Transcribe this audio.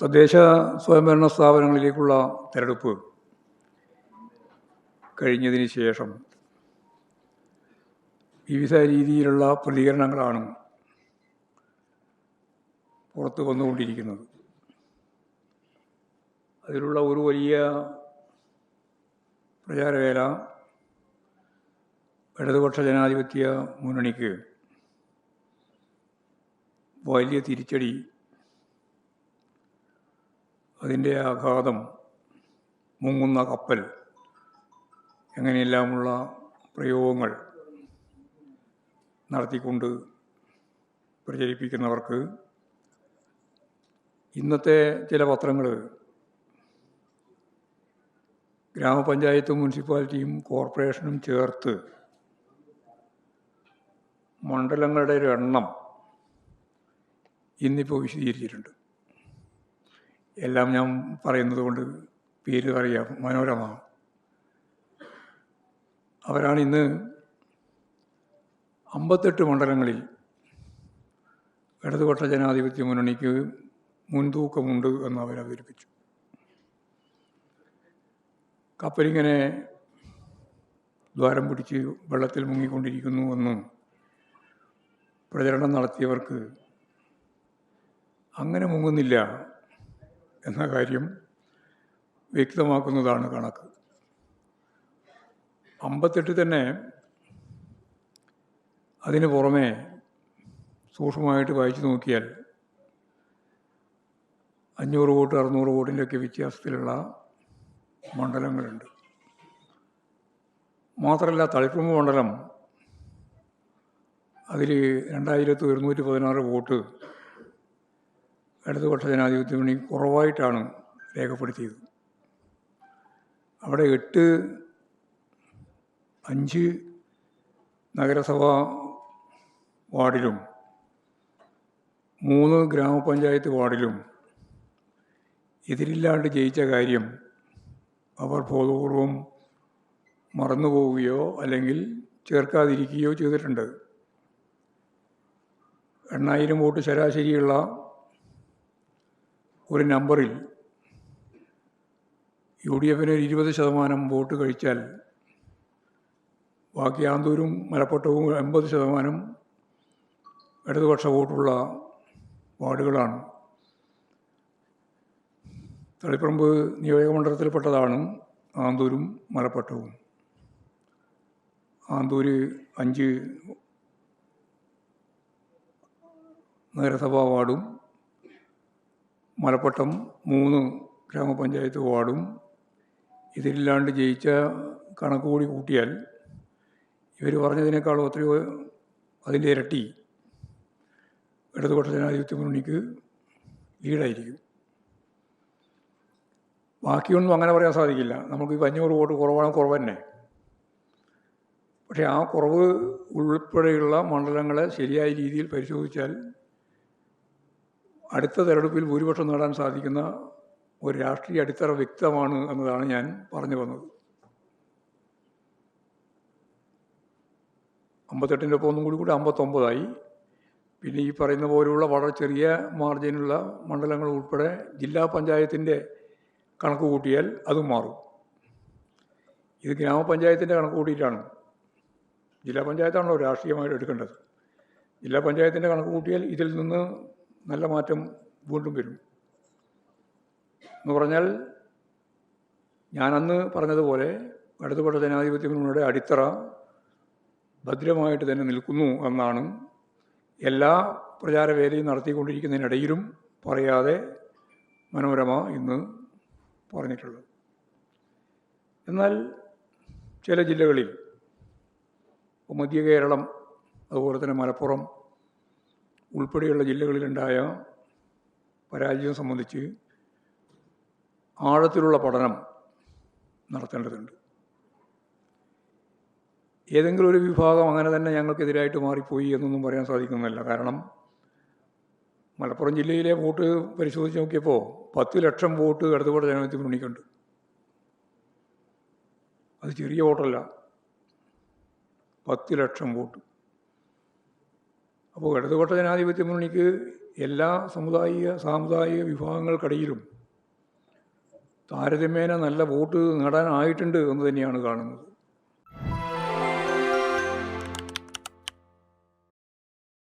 തദ്ദേശ സ്വയംഭരണ സ്ഥാപനങ്ങളിലേക്കുള്ള തെരഞ്ഞെടുപ്പ് കഴിഞ്ഞതിന് ശേഷം വിവിധ രീതിയിലുള്ള പ്രതികരണങ്ങളാണ് പുറത്തു വന്നുകൊണ്ടിരിക്കുന്നത്. അതിലുള്ള ഒരു വലിയ പ്രചാരവേല ഇടതുപക്ഷ ജനാധിപത്യ മുന്നണിക്ക് വലിയ തിരിച്ചടി അതിന്റെ ആഘാതം മുങ്ങുന്ന കപ്പൽ എങ്ങനെയെല്ലാമുള്ള പ്രയോഗങ്ങൾ നടത്തിക്കൊണ്ട് പ്രചരിപ്പിക്കുന്നവർക്ക് ഇന്നത്തെ ചില പത്രങ്ങൾ ഗ്രാമപഞ്ചായത്തും മുനിസിപ്പാലിറ്റിയും കോർപ്പറേഷനും ചേർത്ത് മണ്ഡലങ്ങളുടെ ഒരു എണ്ണം ഇന്നിപ്പോൾ വിശദീകരിച്ചിട്ടുണ്ട്. എല്ലാം ഞാൻ പറയുന്നത് കൊണ്ട് പേര് അറിയാം മനോരമ. അവരാണ് ഇന്ന് അമ്പത്തെട്ട് മണ്ഡലങ്ങളിൽ ഇടതുപക്ഷ ജനാധിപത്യ മുന്നണിക്ക് മുൻതൂക്കമുണ്ട് എന്ന് അവർ അവതരിപ്പിച്ചു. കപ്പലിങ്ങനെ ദ്വാരം പിടിച്ച് വെള്ളത്തിൽ മുങ്ങിക്കൊണ്ടിരിക്കുന്നു എന്ന് പ്രചരണം നടത്തിയവർക്ക് അങ്ങനെ മുങ്ങുന്നില്ല. എന്ന കാര്യം വ്യക്തമാക്കുന്നതാണ് കണക്ക്. അമ്പത്തെട്ട് തന്നെ അതിന് പുറമെ സൂക്ഷ്മമായിട്ട് വായിച്ചു നോക്കിയാൽ അഞ്ഞൂറ് വോട്ട് അറുന്നൂറ് വോട്ടിന്റെയൊക്കെ വ്യത്യാസത്തിലുള്ള മണ്ഡലങ്ങളുണ്ട്. മാത്രമല്ല തളിപ്പുമ്പ് മണ്ഡലം അതിൽ രണ്ടായിരത്തി ഒരുന്നൂറ്റി പതിനാറ് വോട്ട് ഇടതുപക്ഷ ജനാധിപത്യ മുന്നണി കുറവായിട്ടാണ് രേഖപ്പെടുത്തിയത്. അവിടെ എട്ട് അഞ്ച് നഗരസഭാ വാർഡിലും മൂന്ന് ഗ്രാമപഞ്ചായത്ത് വാർഡിലും എതിരില്ലാണ്ട് ജയിച്ച കാര്യം അവർ ബോധപൂർവം മറന്നുപോവുകയോ അല്ലെങ്കിൽ ചേർക്കാതിരിക്കുകയോ ചെയ്തിട്ടുണ്ട്. എണ്ണായിരം വോട്ട് ശരാശരിയുള്ള ഒരു നമ്പറിൽ യു ഡി എഫിന് ഇരുപത് ശതമാനം വോട്ട് കഴിച്ചാൽ ബാക്കി ആന്തൂരും മലപ്പട്ടവും എൺപത് ശതമാനം ഇടതുപക്ഷ വോട്ടുള്ള വാർഡുകളാണ്. തളിപ്പറമ്പ് നിയോജകമണ്ഡലത്തിൽപ്പെട്ടതാണ് ആന്തൂരും മലപ്പട്ടവും ആന്തൂര് അഞ്ച് നഗരസഭാ വാർഡും മലപ്പട്ടം മൂന്ന് ഗ്രാമപഞ്ചായത്ത് വാർഡും ഇതിലില്ലാണ്ട് ജയിച്ച കണക്ക് കൂടി കൂട്ടിയാൽ ഇവർ പറഞ്ഞതിനേക്കാളും എത്രയോ അതിന്റെ ഇരട്ടി ഇടതുപക്ഷ ജനാധിപത്യ മുന്നണിക്ക് ലീഡായിരിക്കും. ബാക്കിയൊന്നും അങ്ങനെ പറയാൻ സാധിക്കില്ല. നമുക്ക് ഈ അഞ്ഞൂറ് വോട്ട് കുറവാണ് കുറവ് തന്നെ. പക്ഷേ ആ കുറവ് ഉൾപ്പെടെയുള്ള മണ്ഡലങ്ങളെ ശരിയായ രീതിയിൽ പരിശോധിച്ചാൽ അടുത്ത തെരഞ്ഞെടുപ്പിൽ ഭൂരിപക്ഷം നേടാൻ സാധിക്കുന്ന ഒരു രാഷ്ട്രീയ അടിത്തറ വ്യക്തമാണ് എന്നതാണ് ഞാൻ പറഞ്ഞു വന്നത്. അമ്പത്തെട്ടിന്റെ ഒപ്പം ഒന്നും കൂടി കൂടി അമ്പത്തൊമ്പതായി. പിന്നെ ഈ പറയുന്ന പോലെയുള്ള വളരെ ചെറിയ മാർജിനുള്ള മണ്ഡലങ്ങൾ ഉൾപ്പെടെ ജില്ലാ പഞ്ചായത്തിന്റെ കണക്ക് കൂട്ടിയാൽ അതും മാറും. ഇത് ഗ്രാമപഞ്ചായത്തിന്റെ കണക്ക് കൂട്ടിയിട്ടാണ്. ജില്ലാ പഞ്ചായത്താണല്ലോ രാഷ്ട്രീയമായിട്ട് എടുക്കേണ്ടത്. ജില്ലാ പഞ്ചായത്തിന്റെ കണക്ക് കൂട്ടിയാൽ ഇതിൽ നിന്ന് നല്ല മാറ്റം വീണ്ടും വരും. എന്ന് പറഞ്ഞാൽ ഞാനന്ന് പറഞ്ഞതുപോലെ ഇടതുപക്ഷ ജനാധിപത്യ മുന്നണിയുടെ അടിത്തറ ഭദ്രമായിട്ട് തന്നെ നിൽക്കുന്നു എന്നാണ് എല്ലാ പ്രചാരവേലയും നടത്തിക്കൊണ്ടിരിക്കുന്നതിനിടയിലും പറയാതെ മനോരമ ഇന്ന് പറഞ്ഞിട്ടുള്ളത്. എന്നാൽ ചില ജില്ലകളിൽ മധ്യ കേരളം അതുപോലെ തന്നെ മലപ്പുറം ഉൾപ്പെടെയുള്ള ജില്ലകളിലുണ്ടായ പരാജയം സംബന്ധിച്ച് ആഴത്തിലുള്ള പഠനം നടത്തേണ്ടതുണ്ട്. ഏതെങ്കിലും ഒരു വിഭാഗം അങ്ങനെ തന്നെ ഞങ്ങൾക്കെതിരായിട്ട് മാറിപ്പോയി എന്നൊന്നും പറയാൻ സാധിക്കുന്നില്ല കാരണം മലപ്പുറം ജില്ലയിലെ വോട്ട് പരിശോധിച്ച് നോക്കിയപ്പോൾ പത്ത് ലക്ഷം വോട്ട് ഇടതുപക്ഷ ജനാധിപത്യ മുന്നണിക്കുണ്ട്. അത് ചെറിയ വോട്ടല്ല. പത്ത് ലക്ഷം വോട്ട്. അപ്പോൾ ഇടതുപക്ഷ ജനാധിപത്യ മുന്നണിക്ക് എല്ലാ സമുദായിക സാമുദായിക വിഭാഗങ്ങൾക്കിടയിലും താരതമ്യേന നല്ല വോട്ട് നേടാനായിട്ടുണ്ട് എന്ന് തന്നെയാണ് കാണുന്നത്.